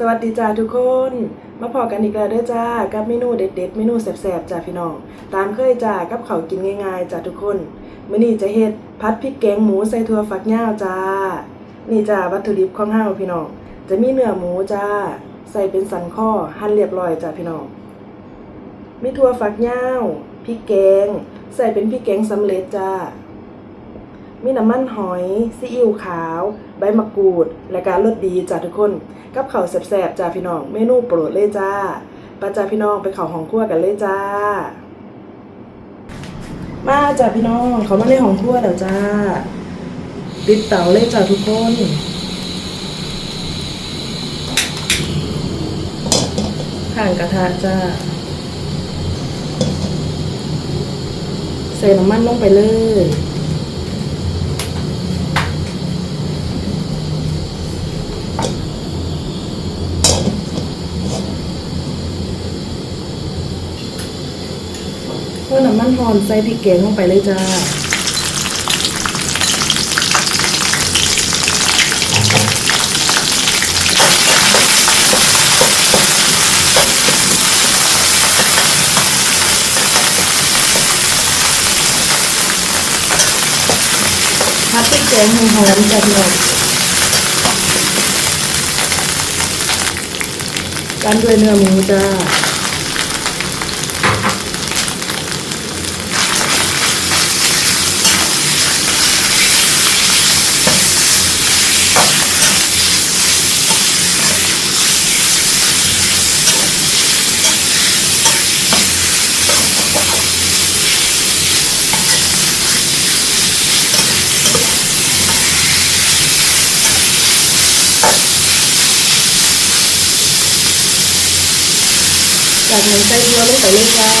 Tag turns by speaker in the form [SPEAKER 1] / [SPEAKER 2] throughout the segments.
[SPEAKER 1] สวัสดีจ้าทุกคน มาพอกันอีกแล้วเด้อจ้ากับเมนูเด็ดๆเมนูแซ่บๆจ้าพี่น้อง ตามเคยจ้ากับเขากินง่ายๆจ้าทุกคนมื้อนี้จะเฮ็ดพัดพริกแกงหมูใส่ถั่วฝักยาวจ้า นี่จ้าวัตถุดิบของเฮาพี่น้อง จะมีเนื้อหมูจ้า ใส่เป็นสันข้อหั่นเรียบร้อยจ้าพี่น้อง มีถั่วฝักยาวพริกแกง ใส่เป็นพริกแกงสำเร็จจ้า มีน้ำมันหอยซีอิ๊วขาว ใบมะกรูด และการรสดีจ้าทุกคน กับข้าวแซ่บๆจ้าพี่น้องเมนูโปรดเลยจ้าปาจ้าพี่น้องไปเข้าห้องครัวกันเลยจ้า มาจ้าพี่น้องเขามาในห้องครัวแล้วจ้าติดเตาเลยจ้าทุกคนข้างกระทะจ้าใส่น้ำมันลงไปเลย อน้ำมันหอมใส่พริกแกงลงไปเลยจ้าผัดพริกแกงให้หอมจ้ะพี่น้องกันด้วยเนื้อหมูจ้า จากนั้นใส่ตัวลงไปเลยจ้า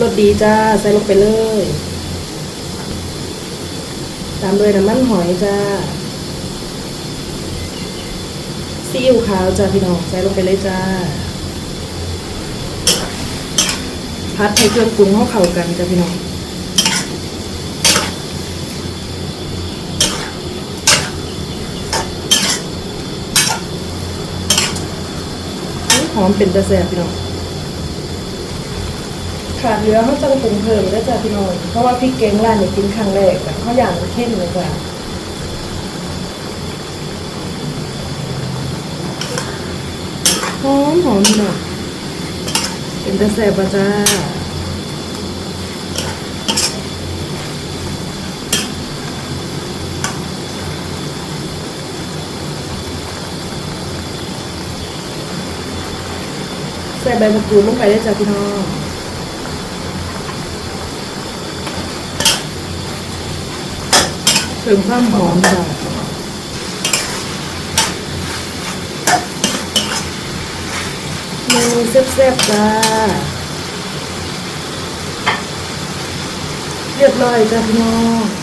[SPEAKER 1] รสดีจ้า ใส่ลงไปเลย ตามด้วยน้ำมันหอยจ้าซีอิ๊วขาวจ้าพี่น้อง ใส่ลงไปเลยจ้า พัดให้เครื่องปรุงเข้าเข้ากันจ้ะพี่น้องอุ๊ยหอมเป็นตะแสบพี่น้องขาดเหลือเขาจะปรุงเพิ่มแล้วจ้ะพี่น้องเพราะว่าพริกแกงร้านเนี่ยกินครั้งแรกอะเขาอย่างมันเข้มเลยจ้ะหอมหอมพี่น้อง เป็นตะแสบป่ะจ้าใส่ใบมะกรูดลงไปได้จ้ะพี่น้องเพิ่มความหอมจ้ะเมนู แซ่บๆจ้าเรียบร้อยจ้าพี่น้อง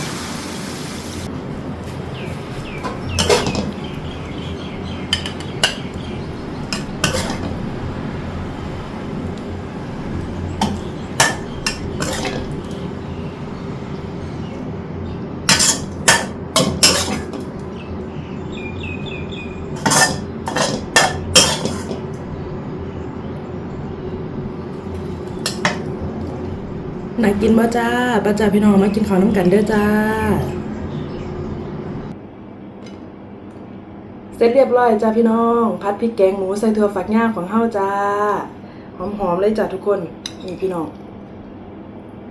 [SPEAKER 1] น่ากินบ่จ้าป้าจ้าพี่น้องมากินข้าวน้ำกันเด้อจ้า เสร็จเรียบร้อยจ้าพี่น้องพัดพริกแกงหมูใส่ถั่วฝักยาวของเฮาจ้า หอมๆเลยจ้าทุกคนนี่พี่น้อง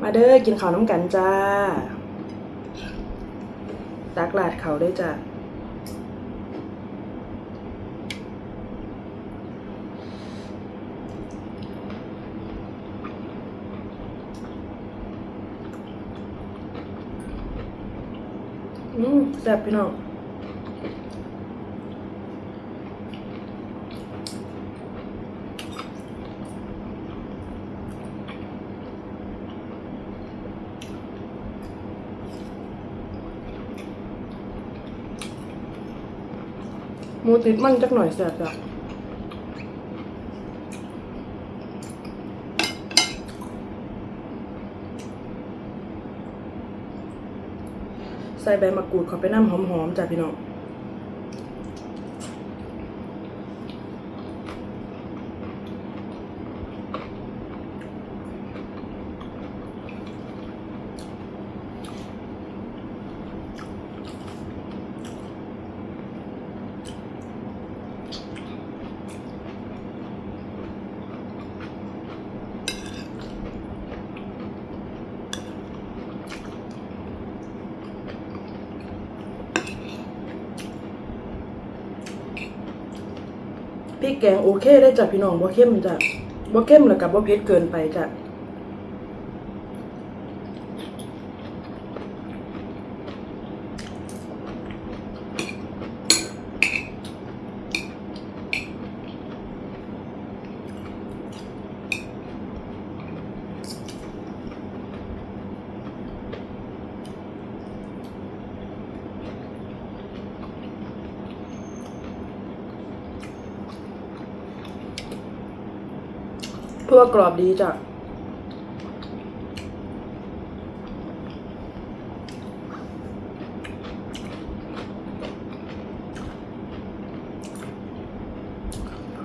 [SPEAKER 1] มาเด้อกินข้าวน้ำกันจ้าตักลาดเขาได้จ้า อืมแซ่บพี่น้องหมูติดมันจักหน่อยแซ่บจ้ะ ใส่ใบมะกรูดเข้าไปน้ำหอมๆจ้ะพี่น้อง ริกแกงโอเคได้จ้ะพี่น้องบ่เข้มจ้ะบ่เข้มแล้วกับบ่เผ็ดเกินไปจ้ะ เพื่อกรอบดีจ้ะ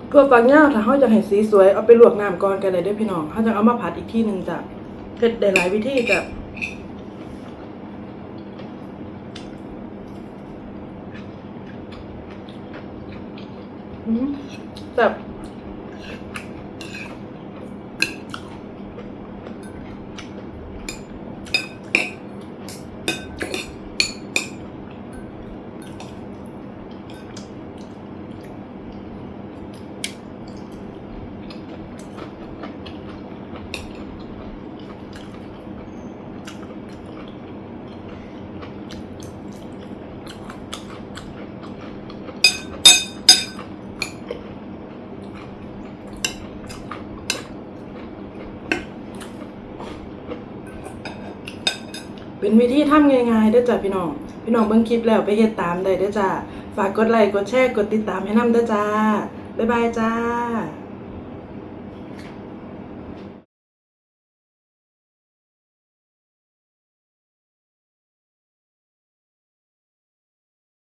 [SPEAKER 1] เพื่อฟักย่าวถ้าเขาอยากเห็นสีสวยเอาไปลวกน้ำก่อนกันเลยด้อพี่น้องเขาจะเอามาผัดอีกที่หนึ่งจ้ะเฮ็ดได้หลายวิธีจ้ะอืมแบบ เป็นวิธีทำง่ายๆเด้จ้ะพี่น้อง พี่น้องเบิ่งคลิปแล้วไปเฮ็ดตามได้ได้จ้ะ ฝากกดไลค์กดแชร์กดติดตามให้นำได้จ้า บ๊ายบายจ้า